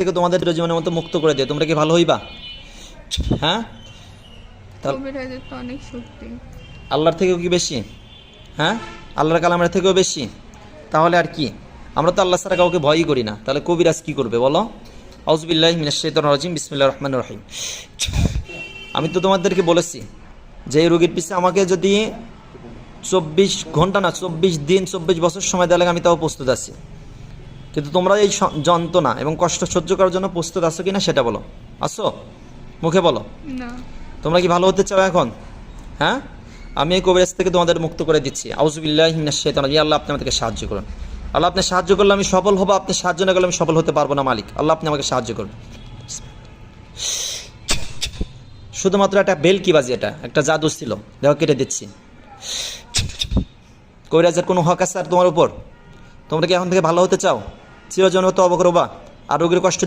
থেকে তোমাদের জীবনের মতো মুক্ত করে দিয়ে তোমরা কি ভালো হইবা? হ্যাঁ? তাহলে- অনেক শক্তি আল্লাহর থেকেও কি বেশি? হ্যাঁ? আল্লাহর কালামের থেকেও বেশি? তাহলে আর কি? আমরা তো আল্লাহ ছাড়া কাউকে ভয়ই করি না। তাহলে কবিরাজ কি করবে বলো? আউজবিল্লাহ মিনাশাইতান রাজিম। বিসমিল্লাহ রহমান রহিম। আমি তো তোমাদেরকে বলেছি যে এই রোগীর পিছিয়ে আমাকে যদি চব্বিশ ঘণ্টা না চব্বিশ দিন চব্বিশ বছর সময় দেওয়া লাগে আমি তাও প্রস্তুত আছি। কিন্তু তোমরা এই যন্ত্রণা এবং কষ্ট সহ্য করার জন্য প্রস্তুত আছো কিনা সেটা বলো। আসো মুখে বলো। তোমরা কি ভালো হতে চাও এখন? হ্যাঁ? আমি এই কবিরাজ থেকে তোমাদের মুক্ত করে দিচ্ছি। আউজুবিল্লাহ আল্লাহ আপনি আমাদেরকে সাহায্য করুন। আল্লাহ আপনি সাহায্য করলে আমি সফল হব আপনি সাহায্য না করলে আমি সফল হতে পারব না মালিক। আল্লাহ আপনি আমাকে সাহায্য করুন। শুধুমাত্র একটা বেল কি বাজি এটা? একটা জাদু ছিল। দেখো কেটে দিচ্ছি। কবিরাজের কোনো হক আছে আর তোমার উপর? তোমরা কি এখন থেকে ভালো হতে চাও? চিরজন তো অবকরবা আর রোগীর কষ্ট